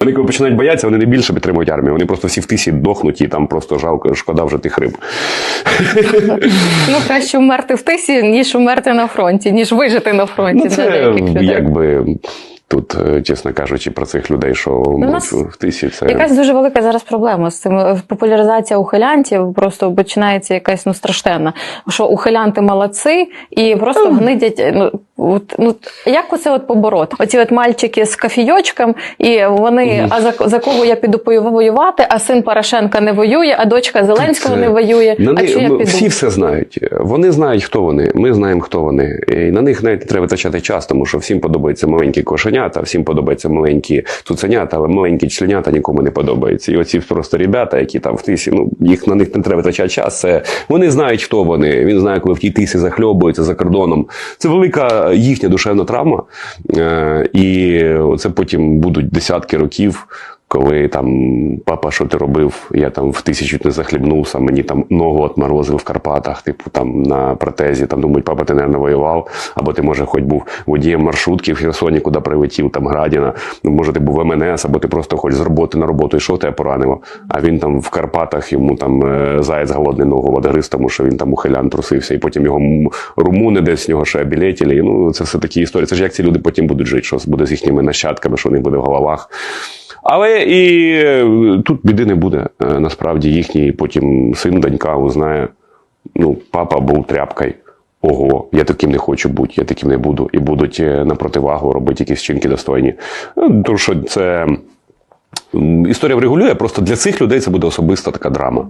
Вони коли починають боятися, вони не більше підтримують армію. Вони просто всі в тисі дохнуть і там просто жалко, шкода вже тих риб. Ну, краще вмерти в тисі, ніж умерти на фронті, ніж вижити на фронті. Ну, це якби тут, е, чесно кажучи, про цих людей, що у нас в тисі, це Якась дуже велика зараз проблема з цим е, популяризація ухилянтів. Просто починається якась ну страшенна. Що ухилянти молодці і просто гнидять. е, Ну от ну як оце от побороти? Оці от мальчики з кафійочком, і вони, а за, за кого я піду воювати, а син Порошенка не воює, а дочка Зеленського Це- не воює. На а них, я піду? всі все знають. Вони знають, хто вони. Ми знаємо, хто вони. І на них навіть не треба витрачати час, тому що всім подобаються маленькі кошенята, всім подобаються маленькі цуценята, але маленькі членята нікому не подобаються. І оці просто ребята, які там в тисі, ну їх на них не треба витрачати час. Це вони знають, хто вони. Він знає, коли в тій тисі захльобуються за кордоном. Це велика їхня душевна травма. Е, і це потім будуть десятки років. Коли там папа, що ти робив? Я там в тисячу не захлібнувся, мені там ногу отморозив в Карпатах, типу там на протезі. Там думають, папа, ти не воював, або ти, може, хоч був водієм маршрутки в Херсоні, куди прилетів, там Градіна. Ну, може, ти був в МНС, або ти просто хоч з роботи на роботу йшов, тебе поранило. А він там в Карпатах йому там е, заяць голодний ногу одгриз, тому що він там ухилян трусився, і потім його румуни десь з нього ще білетіли. Ну, це все такі історії. Це ж як ці люди потім будуть жити, що буде з їхніми нащадками, що у них буде в головах. Але і е, тут біди не буде. Е, Насправді їхній потім син, донька узнає, ну, папа був тряпкою. Ого, я таким не хочу бути, я таким не буду. І будуть е, на противагу робити якісь вчинки достойні. Ну, Тому що це історія врегулює, просто для цих людей це буде особиста така драма.